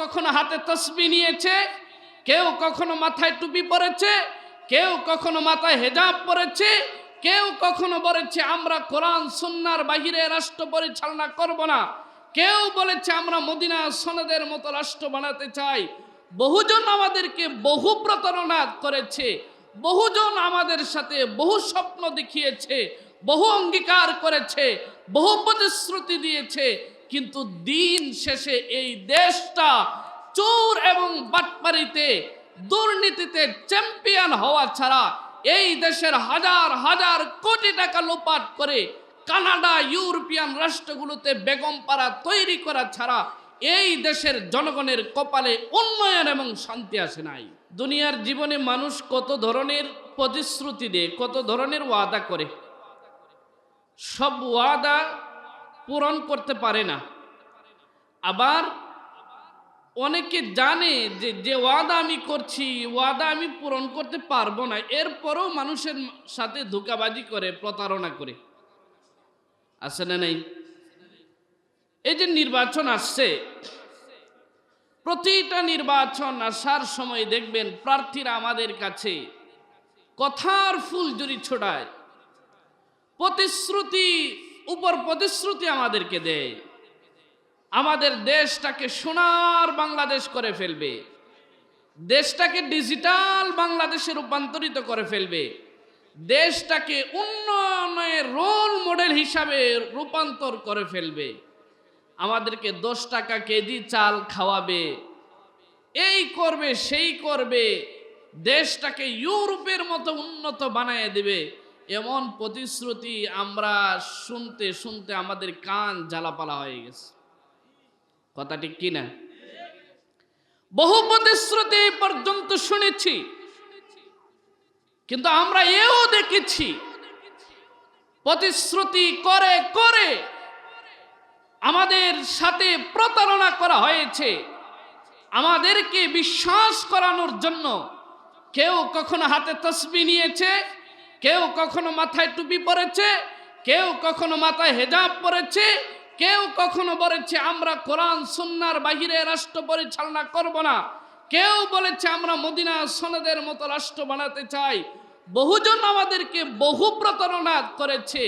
কখনো হাতে তসবি নিয়েছে, কেউ কখনো মাথায় টুপি পরেছে, কেউ কখনো মাথায় হেজাব পরেছে, কেউ কখনো বলেছে, আমরা কোরআন, সুন্নার বাহিরে রাষ্ট্র পরিচালনা করব না। কেউ বলেছে, আমরা মদিনা সনদের মতো রাষ্ট্র বানাতে চাই। বহুজন আমাদেরকে বহু প্রতারণা করেছে, বহুজন আমাদের সাথে বহু স্বপ্ন দেখিয়েছে, বহু অঙ্গীকার করেছে, বহু প্রতিশ্রুতি দিয়েছে কিন্তু দিন শেষে এই দেশটা চোর এবং বাটপারিতে দুর্নীতিতে চ্যাম্পিয়ন হওয়া ছাড়া এই দেশের হাজার হাজার কোটি টাকা লোপাট করে কানাডা, ইউরোপিয়ান রাষ্ট্রগুলোতে বেগম পাড়া তৈরি করা ছাড়া এই দেশের জনগণের কপালে উন্নয়ন এবং শান্তি আসে নাই। দুনিয়ার জীবনে মানুষ কত ধরনের প্রতিশ্রুতি দেয়, কত ধরনের ওয়াদা করে? সব ওয়াদা পূরণ করতে পারে না। আবার অনেকে জানে যে যে ওয়াদা আমি করছি, ওয়াদা আমি পূরণ করতে পারব না, এরপরও মানুষের সাথে ধোকাবাজি করে, প্রতারণা করে। আসে না নেই? এই যে নির্বাচন আসছে, প্রতিটা নির্বাচন আসার সময় দেখবেন প্রার্থীরা আমাদের কাছে কথার ফুল জুড়ি ছোড়ায়, প্রতিশ্রুতি উপর প্রতিশ্রুতি আমাদেরকে দেয় আমাদের দেশটাকে সোনার বাংলাদেশ করে ফেলবে। দেশটাকে ডিজিটাল বাংলাদেশে রূপান্তরিত করে ফেলবে। দেশটাকে উন্নয়নের রোল মডেল হিসাবে রূপান্তর করে ফেলবে। আমাদেরকে দশ টাকা কেজি চাল খাওয়াবে। এই করবে, সেই করবে। দেশটাকে ইউরোপের মতো উন্নত বানিয়ে দেবে। এমন প্রতিশ্রুতি আমরা শুনতে শুনতে আমাদের কান জ্বালাপালা হয়ে গেছে। কথা ঠিক কিনা বহু প্রতিশ্রুতি পর্যন্ত শুনেছি। কিন্তু আমরা এও দেখেছি, প্রতিশ্রুতি করে করে আমাদের সাথে প্রতারণা করা হয়েছে। আমাদেরকে বিশ্বাস করানোর জন্য কেউ কখনো হাতে তসবি নিয়েছে কেউ কখনো মাথায় টুপি পরেছে, কেউ কখনো মাথায় হেজাব পরেছে, কেউ কখনো বলেছে, আমরা কোরআন, সুন্নার বাহিরে রাষ্ট্র পরিচালনা করব না। কেউ বলেছে, আমরা মদিনা সনদের মতো রাষ্ট্র বানাতে চাই। বহুজন আমাদেরকে বহু প্রতারণা করেছে,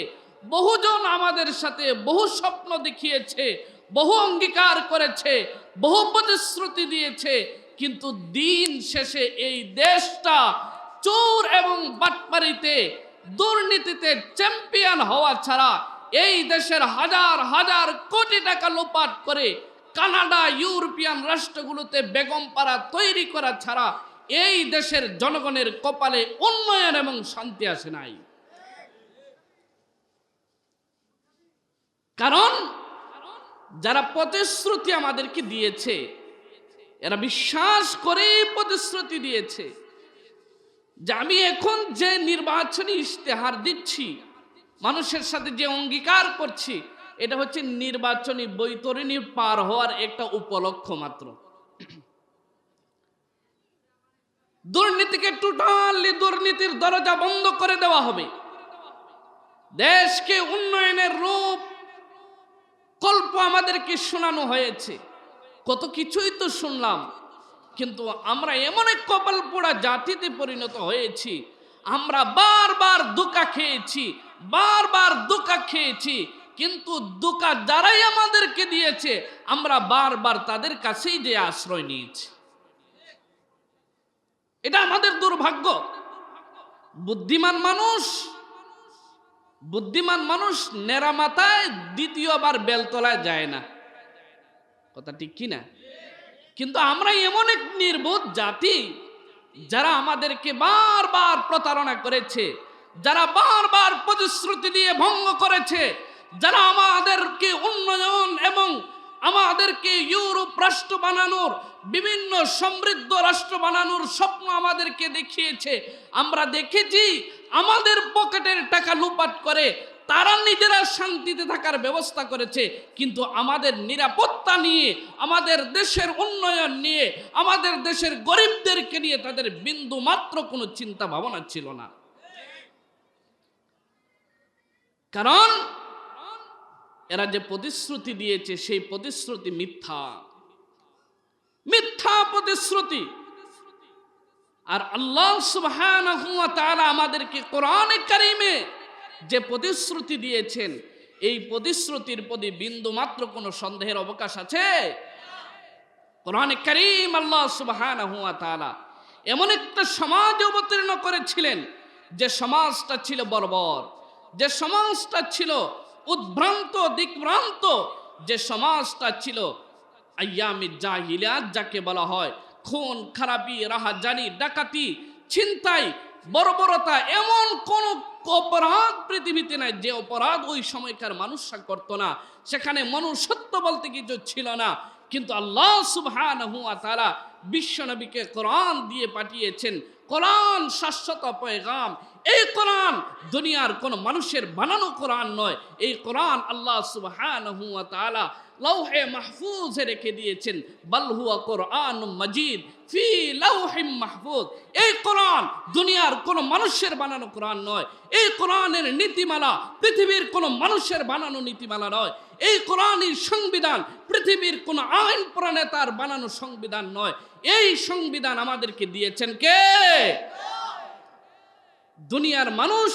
বহুজন আমাদের সাথে বহু স্বপ্ন দেখিয়েছে, বহু অঙ্গীকার করেছে, বহু প্রতিশ্রুতি দিয়েছে, কিন্তু দিন শেষে এই দেশটা চোর এবং বাটপারিতে দুর্নীতিতে চ্যাম্পিয়ন হওয়া ছাড়া এই দেশের হাজার হাজার কোটি টাকা লোপাট করে কানাডা, ইউরোপিয়ান রাষ্ট্রগুলোতে বেগম পাড়া তৈরি করা ছাড়া এই দেশের জনগণের কপালে উন্নয়ন এবং শান্তি আসে নাই। কারণ যারা প্রতিশ্রুতি আমাদেরকে দিয়েছে, এরা বিশ্বাস করে প্রতিশ্রুতি দিয়েছে। যে আমি এখন যে নির্বাচনী ইশতেহার দিচ্ছি, মানুষের সাথে যে অঙ্গীকার করছি, এটা হচ্ছে নির্বাচনী বৈতরণী পার হওয়ার একটা উপলক্ষ মাত্র। দুর্নীতিকে টোটালি দুর্নীতির দরজা বন্ধ করে দেওয়া হবে। দেশকে উন্নয়নের রূপ, কল্প আমাদেরকে শোনানো হয়েছে। কত কিছুই তো শুনলাম। কিন্তু আমরা এমন এক কপাল পোড়া জাতিতে পরিণত হয়েছি। আমরা বারবার দোকা খেয়েছি, বারবার দোকা খেয়েছি, কিন্তু দোকা যারাই আমাদেরকে দিয়েছে, আমরা বারবার তাদের কাছেই যে আশ্রয় নিয়েছি। এটা আমাদের দুর্ভাগ্য। বুদ্ধিমান মানুষ বুদ্ধিমান মানুষ নেড়া মাথায় দ্বিতীয়বার বেলতলায় যায় না। কথা ঠিক কি না? কিন্তু আমরা এমন এক নির্বোধ জাতি যারা আমাদেরকে বারবার প্রতারণা করেছে, যারা বারবার প্রতিশ্রুতি দিয়ে ভঙ্গ করেছে, যারা আমাদেরকে উন্নয়ন এবং আমাদেরকে ইউরোপ রাষ্ট্র বানানোর, বিভিন্ন সমৃদ্ধ রাষ্ট্র বানানোর স্বপ্ন আমাদেরকে দেখিয়েছে। আমরা দেখেছি আমাদের পকেটের টাকা লুপাট করে তারা নিজেরা শান্তিতে থাকার ব্যবস্থা করেছে, কিন্তু আমাদের নিরাপত্তা নিয়ে, আমাদের দেশের উন্নয়ন নিয়ে, আমাদের দেশের গরিবদেরকে নিয়ে তাদের বিন্দু মাত্র কোনো চিন্তা ভাবনা ছিল না। কারণ এরা যে প্রতিশ্রুতি দিয়েছে, সেই প্রতিশ্রুতি মিথ্যা। মিথ্যা প্রতিশ্রুতি। আর আল্লাহ সুবহানাহু ওয়া তাআলা আমাদেরকে কোরআনে কারিমে যে প্রতিশ্রুতি দিয়েছেন, এই প্রতিশ্রুতির প্রতি বিন্দু মাত্র কোনো সন্দেহের অবকাশ আছে? কোরআনে কারিম আল্লাহ সুবহানাহু ওয়া তাআলা এমন একটা সমাজ অবতীর্ণ করেছিলেন, যে সমাজটা ছিল বর্বর, যে সমাজটা ছিল উদ্ভ্রান্ত, দিকভ্রান্ত, যে সমাজটা ছিল যাকে বলা হয় খুন, খারাপি, রাহাজানি, ডাকাতি, ছিনতাই, বর্বরতা, এমন কোন অপরাধ পৃথিবীতে নাই, যে অপরাধ ওই সময়কার মানুষরা করতো না। সেখানে মনুষ্যত্ব বলতে কিছু ছিল না। কিন্তু আল্লাহ সুবহানাহু ওয়া তাআলা বিশ্বনবীকে কোরআন দিয়ে পাঠিয়েছেন। কোরআন শাশ্বত পয়গাম। এই কোরআন দুনিয়ার কোন মানুষের বানানো কোরআন নয়। এই কোরআন আল্লাহ সুবহানাহু ওয়া তাআলা লৌহে মাহফুজে রেখে দিয়েছেন। বাল হুয়া কোরআন মাজিদ, ফি লৌহিম মাহফুজ। এই কোরআন দুনিয়ার কোন মানুষের বানানো কোরআন নয়। এই কোরআনের নীতিমালা পৃথিবীর কোন মানুষের বানানো নীতিমালা নয়। এই কোরআনের সংবিধান, পৃথিবীর কোন আইন প্রণেতার বানানো সংবিধান নয়। এই সংবিধান আমাদেরকে দিয়েছেন কে? দুনিয়ার মানুষ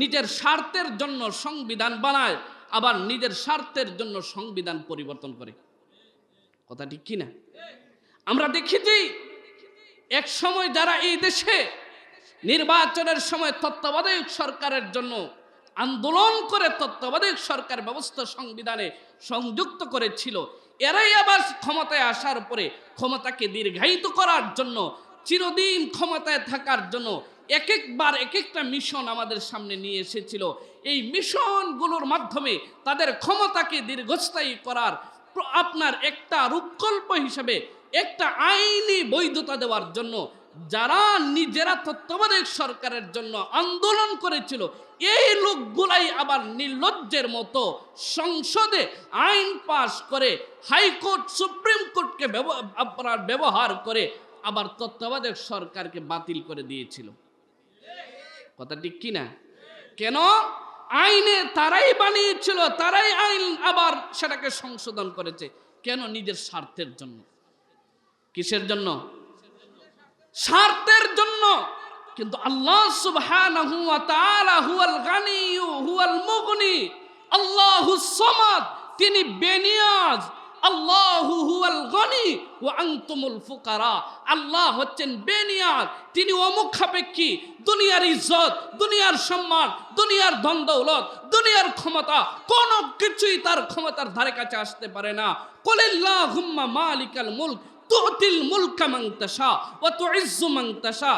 নিজের স্বার্থের জন্য সংবিধান বানায়। আবার নিজের স্বার্থের জন্য সংবিধান পরিবর্তন করে। কথা ঠিক কিনা? আমরা দেখেছি, এক সময় যারা এই দেশে নির্বাচনের সময় তত্ত্বাবধায়ক সরকারের জন্য আন্দোলন করে তত্ত্বাবধায়ক সরকার ব্যবস্থা সংবিধানে সংযুক্ত করেছিল, এরাই আবার ক্ষমতায় আসার পরে ক্ষমতাকে দীর্ঘায়িত করার জন্য, চিরদিন ক্ষমতায় থাকার জন্য এক একবার এক একটা মিশন আমাদের সামনে নিয়ে এসেছিল। এই মিশনগুলোর মাধ্যমে তাদের ক্ষমতাকে দীর্ঘস্থায়ী করার আপনার একটা রূপকল্প হিসেবে, একটা আইনি বৈধতা দেওয়ার জন্য, যারা নিজেরা তত্ত্বাবধায়ক সরকারের জন্য আন্দোলন করেছিল, এই লোকগুলাই আবার নির্লজ্জের মতো সংসদে আইন পাশ করে, হাইকোর্ট, সুপ্রিম কোর্টকে আপনার ব্যবহার করে আবার তত্ত্বাবধায়ক সরকারকে বাতিল করে দিয়েছিল। কথা ঠিক কিনা কেন? আইনে তারাই বানিয়েছিল, তারাই আইন আবার সেটাকে সংশোধন করেছে। কেন? নিজের স্বার্থের জন্য। কিসের জন্য? স্বার্থের জন্য। কিন্তু আল্লাহ সুবহানাহু ওয়া তাআলা হুয়াল গানিয়্যু, হুয়াল মুগনি আল্লাহুস সামাদ, তিনি বেনিয়াজ। আল্লাহু হচ্ছেন বেনিয়াজ, তিনি অমুখাপেক্ষী, দুনিয়ার ইজ্জত, দুনিয়ার সম্মান, দুনিয়ার ধন দৌলত, দুনিয়ার ক্ষমতা, কোনো কিছুই তার ক্ষমতার ধারে কাছে আসতে পারে না। কলিল্লাহুম্মা মালিকাল মুলক, তুতিল মুলকা মান তাশা ওয়া তুইজ্জু মান তাশা।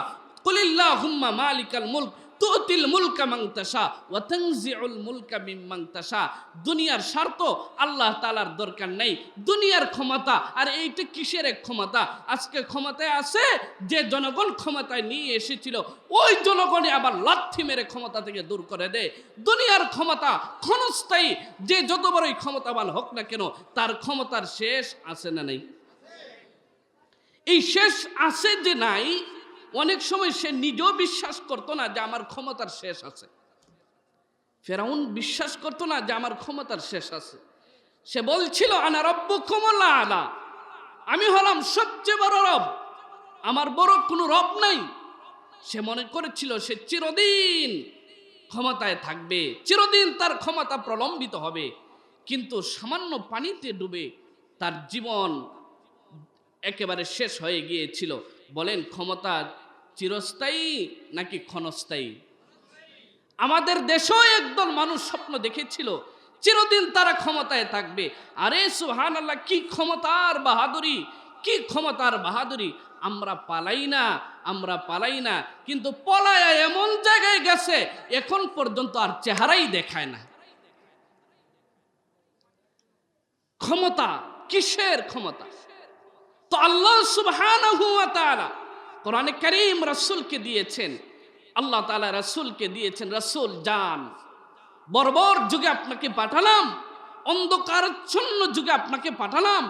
কুলিল্লাহুম্মা মালিকাল মুলক তুতিল মুলকা মান তাশা ওয়া তানজিউল মুলকা মিম্মান তাশা। দুনিয়ার স্বার্থ আল্লাহ তাআলার দরকার নেই। দুনিয়ার ক্ষমতা, আর এইটা কিসের এক ক্ষমতা? আজকে ক্ষমতায় আছে, যে জনগণ ক্ষমতায় নিয়ে এসেছিল, ওই জনগণে আবার লাথি মেরে ক্ষমতা থেকে দূর করে দেয়। দুনিয়ার ক্ষমতা ক্ষণস্থায়ী, যে যত বড়ই ক্ষমতাবান হোক না কেন, তার ক্ষমতার শেষ আছে না নেই? এই শেষ আছে যে নাই অনেক সময় সে নিজেও বিশ্বাস করতো না যে আমার ক্ষমতার শেষ আছে। ফেরাউন বিশ্বাস করতো না যে আমার ক্ষমতার শেষ আছে। সে বলছিল, আনা রব্বু কমলা আলা আমি হলাম সবচেয়ে বড় রব। আমার বড় কোনো রব নাই। সে মনে করেছিল, সে চিরদিন ক্ষমতায় থাকবে। চিরদিন তার ক্ষমতা প্রলম্বিত হবে। কিন্তু সামান্য পানিতে ডুবে তার জীবন একেবারে শেষ হয়ে গিয়েছিল। বলেন, ক্ষমতা চিরস্থায়ী নাকি ক্ষণস্থায়ী? আমাদের দেশেও একদল মানুষ স্বপ্ন দেখেছিল, চিরদিন তারা ক্ষমতায় থাকবে। আরে সুহান আল্লাহ কি ক্ষমতার বাহাদুরি, কি ক্ষমতার বাহাদুরি। আমরা পালাই না, আমরা পালাই না, কিন্তু পলায় এমন জায়গায় গেছে, এখন পর্যন্ত আর চেহারাই দেখায় না। ক্ষমতা, কিসের ক্ষমতা? তো আল্লাহ সুবহান কোরআনে করিম রসুলকে দিয়েছেন, আল্লাহ তালা রসুলকে দিয়েছেন, রসুল জান। বর্বর যুগে আপনাকে পাঠালাম, অন্ধকারচ্ছন্ন যুগে আপনাকে পাঠালাম,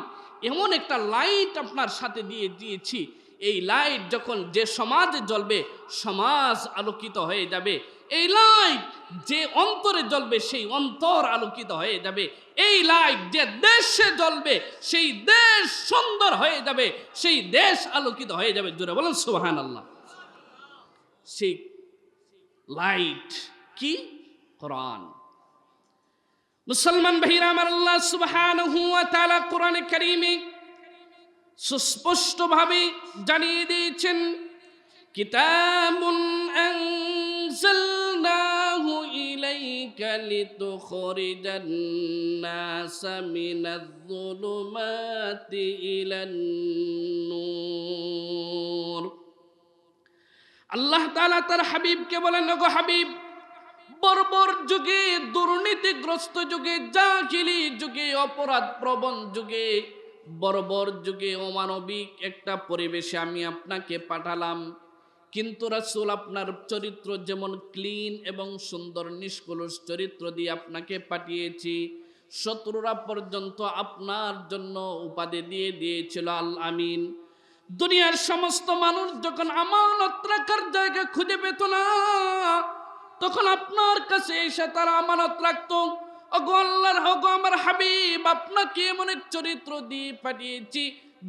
এমন একটা লাইট আপনার সাথে দিয়ে দিয়েছি। এই লাইট যখন যে সমাজে জ্বলবে, সমাজ আলোকিত হয়ে যাবে। এই লাইট যে অন্তরে জ্বলবে, সেই অন্তর আলোকিত হয়ে যাবে। এই লাইট যে দেশে জ্বলবে, সেই দেশ সুন্দর হয়ে যাবে। সেই দেশ আলোকিত হয়ে যাবে। জোরে বলেন সুবাহান আল্লাহ সেই লাইট কি? কোরআন। মুসলমান ভাইরা, আমার আল্লাহ সুবহানাহু ওয়া তাআলা কোরআনে কারীমে সুস্পষ্টভাবে জানিয়ে দিয়েছেন আল্লাহ তাআলা তার হাবিবকে বলেন, ওগো হাবিব, বর্বর যুগে, দুর্নীতিগ্রস্ত যুগে, জাহিলি যুগে, অপরাধ প্রবণ যুগে বর্বর যুগে অমানবিক একটা পরিবেশে আমি আপনাকে পাঠালাম। কিন্তু রাসূল আপনার চরিত্র যেমন ক্লিন এবং সুন্দর নিষ্কলুষ চরিত্র দিয়ে আপনাকে পাঠিয়েছি, শত্রুরা পর্যন্ত আপনার জন্য উপাধি দিয়ে দিয়েছিল আল আমিন। দুনিয়ার সমস্ত মানুষ যখন আমানত রাখার জায়গা খুঁজে পেত না, তখন আপনার কাছে এসে তারা আমানত রাখতো। অগো আল্লাহর হগো আমার হাবিব, আপনাকে এমন এক চরিত্র দিয়ে পাঠিয়েছি,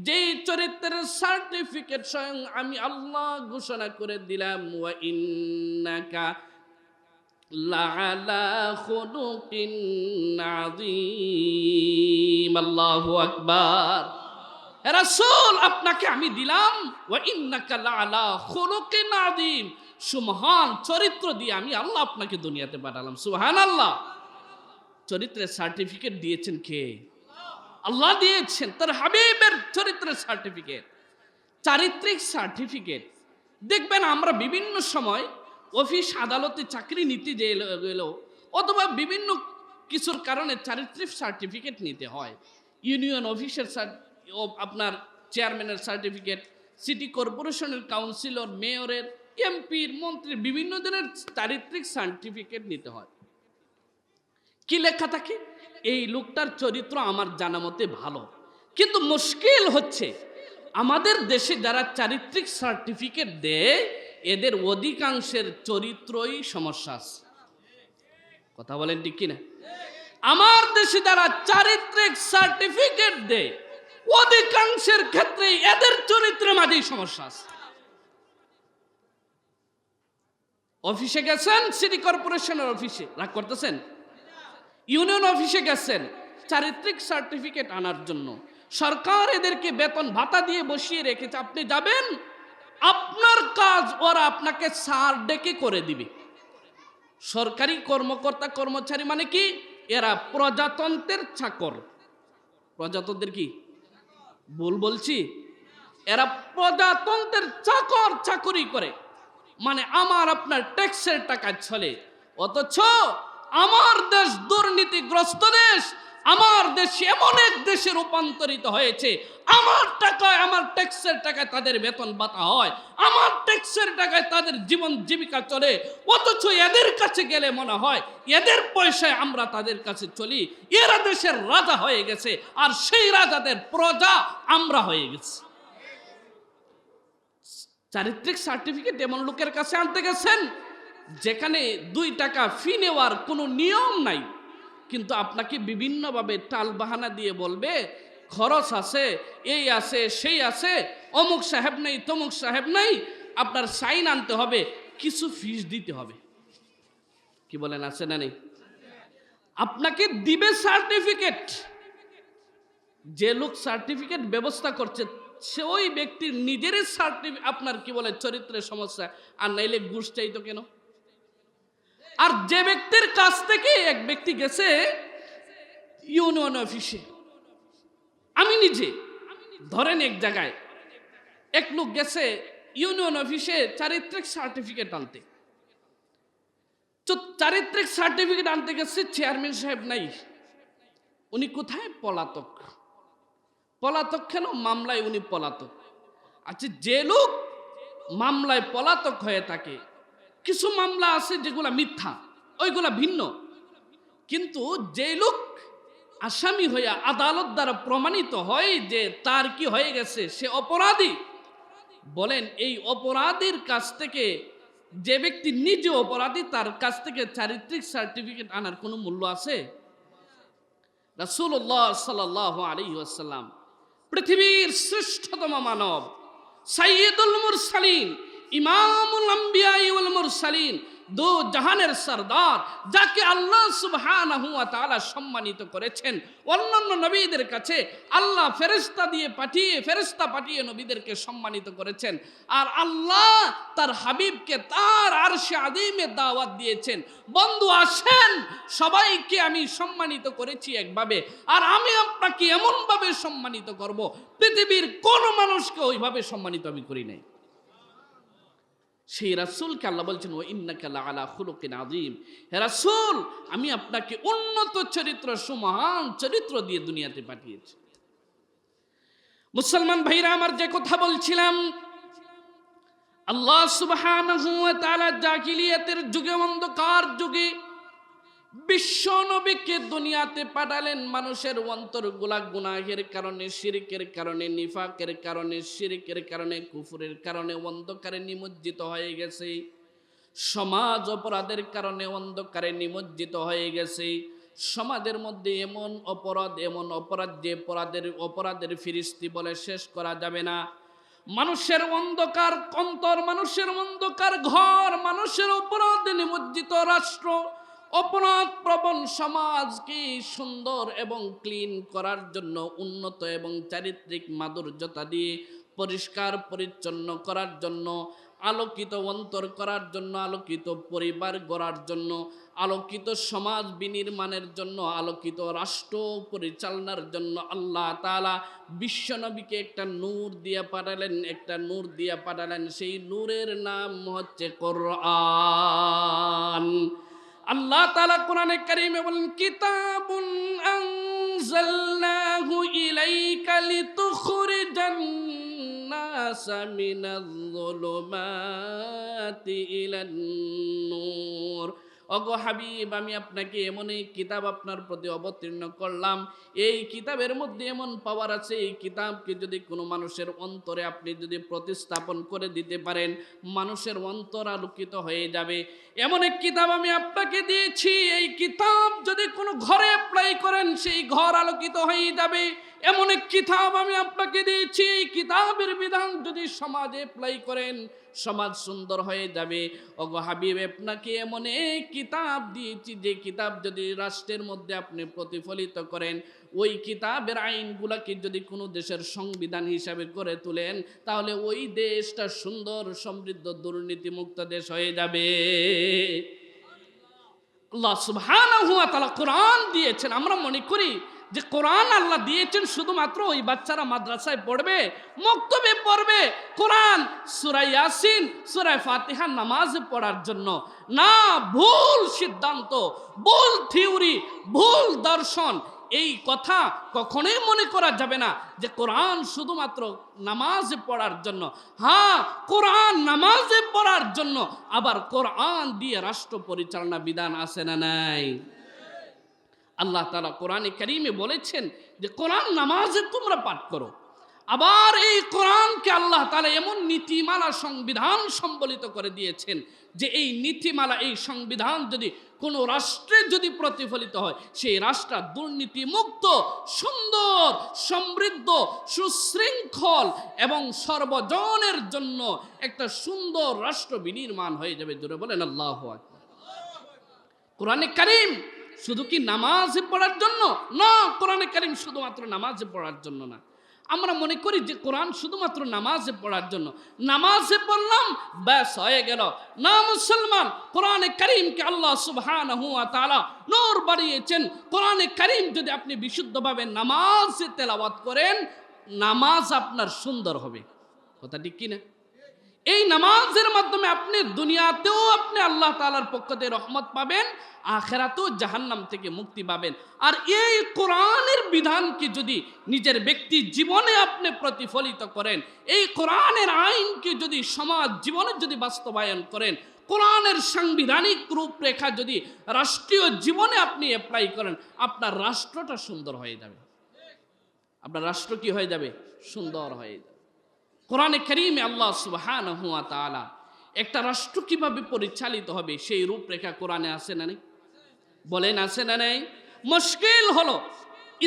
যেই চরিত্রের সার্টিফিকেট স্বয়ং আমি আল্লাহ ঘোষণা করে দিলাম, ওয়া ইন্নাকা লাআলা খুলুকিন আযীম, আল্লাহু আকবার। রাসূল, আপনাকে আমি দিলাম, ওয়া ইন্নাকা লাআলা খুলুকিন আযীম। সুমহান চরিত্র দিয়ে আমি আল্লাহ আপনাকে দুনিয়াতে পাঠালাম, সুবহানাল্লাহ। চরিত্রের সার্টিফিকেট দিয়েছেন কে? আল্লাহ দিয়েছেন, তার হাবিবের চরিত্রের সার্টিফিকেট চারিত্রিক সার্টিফিকেট দেখবেন আমরা বিভিন্ন সময় অফিস আদালতে চাকরি নিতে যে গেল অথবা বিভিন্ন কিছুর কারণে চারিত্রিক সার্টিফিকেট নিতে হয়। ইউনিয়ন অফিসের সার- আপনার চেয়ারম্যানের সার্টিফিকেট সিটি কর্পোরেশনের কাউন্সিলর মেয়রের এমপির মন্ত্রীর বিভিন্ন জনের চারিত্রিক সার্টিফিকেট নিতে হয়। কি লেখা থাকে এই লোকটার চরিত্র আমার জানা মতে ভালো। কিন্তু মুশকিল হচ্ছে, আমাদের দেশে যারা চারিত্রিক সার্টিফিকেট দেয়, এদের অধিকাংশের চরিত্রই সমস্যা আছে। কথা বলেন ঠিক কিনা? আমার দেশে যারা চারিত্রিক সার্টিফিকেট দেয়, অধিকাংশের ক্ষেত্রে এদের চরিত্রের মাঝেই সমস্যা আছে। অফিসে গেছেন, সিটি কর্পোরেশনের অফিসে। রাগ করতেছেন? ইউনিয়ন অফিসে গেছেন চারিত্রিক সার্টিফিকেট আনার জন্য। সরকার এদেরকে বেতন ভাতা দিয়ে বসিয়ে রেখেছে। আপনি যাবেন, আপনার কাজ ওরা আপনাকে সার ডেকে করে দিবে। সরকারি কর্মকর্তা, কর্মচারী মানে কি? এরা প্রজাতন্ত্রের চাকর। প্রজাতন্ত্রের কি? ভুল বলছি। এরা প্রজাতন্ত্রের চাকর, চাকরি করে। মানে আমার আপনার ট্যাক্সের টাকা চলে। অথচ আমার দেশ দুর্নীতিগ্রস্ত দেশ, আমার দেশ এমন এক দেশে রূপান্তরিত হয়েছে, আমার টাকায়, আমার ট্যাক্সের টাকায় তাদের বেতন ভাতা হয়, আমার ট্যাক্সের টাকায় তাদের জীবন জীবিকা চলে, অথচ এদের কাছে গেলে মনে হয়, এদের পয়সায় আমরা তাদের কাছে চলি, এরা দেশের রাজা হয়ে গেছে, আর সেই রাজাদের প্রজা আমরা হয়ে গেছি। চারিত্রিক সার্টিফিকেট এমন লোকের কাছে আনতে গেছেন যেখানে দুই টাকা ফি নেওয়ার কোনো নিয়ম নাই, কিন্তু আপনাকে বিভিন্নভাবে টাল বাহানা দিয়ে বলবে, খরচ আছে, এই আছে, সেই আছে, অমুক সাহেব নেই, তমুক সাহেব নেই, আপনার সাইন আনতে হবে, কিছু ফিস দিতে হবে। কি বলেন, আছে না নেই? আপনাকে দিবে সার্টিফিকেট যে লোক সার্টিফিকেট ব্যবস্থা করছে, সে ওই ব্যক্তির নিজেরই সার্টিফিকেট আপনার কি বলে, চরিত্রের সমস্যা, আর নাইলে ঘুষ চাইতো কেন? আর যে ব্যক্তির কাছ থেকে এক ব্যক্তি গেছে, ইউনিয়ন অফিসে। আমি নিজে, ধরেন এক জায়গায়, এক লোক গেছে ইউনিয়ন অফিসে চারিত্রিক সার্টিফিকেট আনতে। তো চারিত্রিক সার্টিফিকেট আনতে গেছে চেয়ারম্যান সাহেব নাই। উনি কোথায়? পলাতক। পলাতক কেন? মামলায় উনি পলাতক। আচ্ছা যে লোক মামলায় পলাতক হয়ে থাকে কিছু মামলা আছে যেগুলা মিথ্যা, ওইগুলা ভিন্ন। কিন্তু যে লোক আসামি হইয়া আদালত দ্বারা প্রমাণিত হয় যে তার কি হয়ে গেছে, সে অপরাধী। বলেন, এই অপরাধীর কাছ থেকে যে ব্যক্তি নিজে অপরাধী, তার কাছ থেকে চারিত্রিক সার্টিফিকেট আনার কোনো মূল্য আছে? রাসূলুল্লাহ সাল্লাহ আলী পৃথিবীর শ্রেষ্ঠতম মানব সাইয়দুল মুরসালিন ইমামুল আম্বিয়া ওয়াল দু জাহানের সরদার, যাকে আল্লাহ সুবহানাহু সম্মানিত করেছেন। অন্যান্য নবীদের কাছে আল্লাহ ফেরেশতা দিয়ে পাঠিয়ে, ফেরেশতা পাঠিয়ে নবীদেরকে সম্মানিত করেছেন। আর আল্লাহ তার হাবিবকে, তার আরশে আদিমে দাওয়াত দিয়েছেন। বন্ধু, আসেন, সবাইকে আমি সম্মানিত করেছি একভাবে। আর আমি আপনাকে এমনভাবে সম্মানিত করব, পৃথিবীর কোন মানুষকে ওইভাবে সম্মানিত আমি করি নাই। সেই রাসুলকে আল্লাহ বলছেন ও ইন্নাকালা আলা খুলুকিন আজিম হে রাসুল, আমি আপনাকে উন্নত চরিত্র, সুমহান চরিত্র দিয়ে দুনিয়াতে পাঠিয়েছি। মুসলমান ভাইরা, আমার যে কথা বলছিলাম, আল্লাহ সুবহানাহু ওয়া তাআলা জাহিলিয়াতের যুগে, অন্ধকার যুগে বিশ্ব নবীকে দুনিয়াতে পাঠালেন মানুষের অন্তরগুলা গুনাহের কারণে, শিরিকের কারণে, নিফাকের কারণে, শিরিকের কারণে, কুফুরের কারণে অন্ধকারে নিমজ্জিত হয়ে গেছে। সমাজ অপরাধের কারণে অন্ধকারে নিমজ্জিত হয়ে গেছে। সমাজের মধ্যে এমন অপরাধ এমন অপরাধ যে অপরাধের অপরাধের ফিরিস্তি বলে শেষ করা যাবে না। মানুষের অন্ধকার অন্তর, মানুষের অন্ধকার ঘর, মানুষের অপরাধে নিমজ্জিত রাষ্ট্র অপরাধ প্রবণ সমাজকে সুন্দর এবং ক্লিন করার জন্য উন্নত এবং চারিত্রিক মাধুর্যতা দিয়ে পরিষ্কার, পরিচ্ছন্ন করার জন্য, আলোকিত অন্তর করার জন্য, আলোকিত পরিবার গড়ার জন্য, আলোকিত সমাজ বিনির্মাণের জন্য, আলোকিত রাষ্ট্র পরিচালনার জন্য আল্লাহ তালা বিশ্বনবীকে একটা নূর দিয়ে পাঠালেন, একটা নূর দিয়ে পাঠালেন। সেই নূরের নাম হচ্ছে কোরআন। আল্লাহ তালা কোরআনে কারিমে বলেন কিতাবুন আনজালনাহু ইলাইকা অগো হাবিব, আমি আপনাকে এমন এই কিতাব আপনার প্রতি অবতীর্ণ করলাম। এই কিতাবের মধ্যে এমন পাওয়ার আছে, এই কিতাবকে যদি কোনো মানুষের অন্তরে আপনি যদি প্রতিস্থাপন করে দিতে পারেন, মানুষের অন্তর আলোকিত হয়ে যাবে। এমন এক কিতাব আমি আপনাকে দিয়েছি, এই কিতাব যদি কোনো ঘরে অ্যাপ্লাই করেন, সেই ঘর আলোকিত হয়ে যাবে। এমন এক কিতাব আমি আপনাকে দিয়েছি। কিতাবের বিধান যদি সমাজে অ্যাপ্লাই করেন, সমাজ সুন্দর হয়ে যাবে। অগো হাবিব, আপনাকে এমন এক কিতাব দিয়েছি, যে কিতাব যদি রাষ্ট্রের মধ্যে আপনি প্রতিফলিত করেন, ওই কিতাবের আইনগুলাকে যদি কোনো দেশের সংবিধান হিসাবে করে তোলেন, তাহলে ওই দেশটা সুন্দর, সমৃদ্ধ, দুর্নীতিমুক্ত দেশ হয়ে যাবে। আল্লাহ সুবহানাহু ওয়া তাআলা কোরআন দিয়েছেন। আমরা মনে করি যে কোরআন আল্লাহ দিয়েছেন শুধুমাত্র ওই বাচ্চারা মাদ্রাসায় পড়বে, মক্তবে পড়বে কোরআন সুরাই ইয়াসিন সুরাই ফাতিহা নামাজ পড়ার জন্য। না, ভুল সিদ্ধান্ত, ভুল থিওরি, ভুল দর্শন, এই কথা কখনোই মনে করা যাবে না যে কোরআন শুধুমাত্র নামাজ পড়ার জন্য। হ্যাঁ কোরআন নামাজে পড়ার জন্য, আবার কোরআন দিয়ে রাষ্ট্র পরিচালনা বিধান আছে না নাই? আল্লাহ তালা কোরআনে করিমে বলেছেন যে, কোরআন নামাজে তোমরা পাঠ করো। আবার এই কোরআনকে আল্লাহ তালা এমন নীতিমালা, সংবিধান সম্বলিত করে দিয়েছেন যে, এই নীতিমালা, এই সংবিধান যদি কোনো রাষ্ট্রে যদি প্রতিফলিত হয়, সেই রাষ্ট্র দুর্নীতিমুক্ত, সুন্দর, সমৃদ্ধ, সুশৃঙ্খল এবং সর্বজনের জন্য একটা সুন্দর রাষ্ট্র বিনির্মাণ হয়ে যাবে। জোরে বলেন আল্লাহ কোরআনে কারিম শুধু কি নামাজে পড়ার জন্য? না, কোরআনে কারিম শুধুমাত্র নামাজে পড়ার জন্য না। আমরা মনে করি যে কোরআন শুধুমাত্র নামাজে পড়ার জন্য। নামাজে পড়লাম, ব্যাস, হয়ে গেল। না মুসলমান, কোরআনে করিমকে আল্লাহ সুবহানাহু ওয়া তাআলা নূর বাড়িয়েছেন কোরআনে করিম যদি আপনি বিশুদ্ধভাবে নামাজে তেলাওয়াত করেন, নামাজ আপনার সুন্দর হবে। কথা ঠিক কি না এই নামাজের মাধ্যমে আপনি দুনিয়াতেও আপনি আল্লাহ তালার পক্ষ থেকে রহমত পাবেন, আখেরাতেও জাহান্নাম থেকে মুক্তি পাবেন। আর এই কোরআনের বিধানকে যদি নিজের ব্যক্তি জীবনে আপনি প্রতিফলিত করেন, এই কোরআনের আইনকে যদি সমাজ জীবনে যদি বাস্তবায়ন করেন, কোরআনের সাংবিধানিক রূপরেখা যদি রাষ্ট্রীয় জীবনে আপনি অ্যাপ্লাই করেন, আপনার রাষ্ট্রটা সুন্দর হয়ে যাবে। আপনার রাষ্ট্র কি হয়ে যাবে? সুন্দর হয়ে যাবে। কোরআনে করিমে আল্লাহ সুবহান হুয়া তাআলা একটা রাষ্ট্র কীভাবে পরিচালিত হবে, সেই রূপরেখা কোরআনে আছে না নেই? বলেন আছে না নেই? মুশকিল হলো,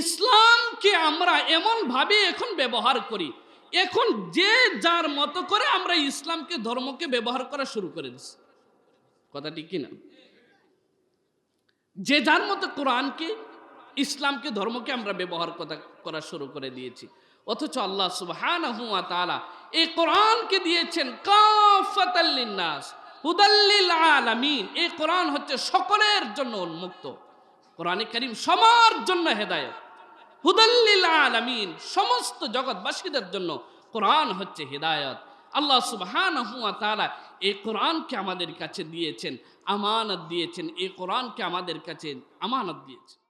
ইসলামকে আমরা এমন ভাবে এখন ব্যবহার করি, এখন যে যার মতো করে আমরা ইসলামকে, ধর্মকে ব্যবহার করা শুরু করে দিচ্ছি কথাটি ঠিক কিনা? যে যার মতো কোরআনকে, ইসলামকে, ধর্মকে আমরা ব্যবহার করা শুরু করে দিয়েছি। অথচ আল্লাহ তাআলা এই কোরআনকে দিয়েছেন কাফাতাল নাস হুদাল্লিল আলামিন এই কোরআন হচ্ছে সকলের জন্য উন্মুক্ত। কোরআনে কারীম সবার জন্য হেদায়ত। হুদাল্লিল আলামিন সমস্ত জগৎবাসীদের জন্য কোরআন হচ্ছে হেদায়ত। আল্লাহ সুবহানাহু ওয়া তাআলা এই কোরআনকে আমাদের কাছে দিয়েছেন, আমানত দিয়েছেন, এই কোরআনকে আমাদের কাছে আমানত দিয়েছেন।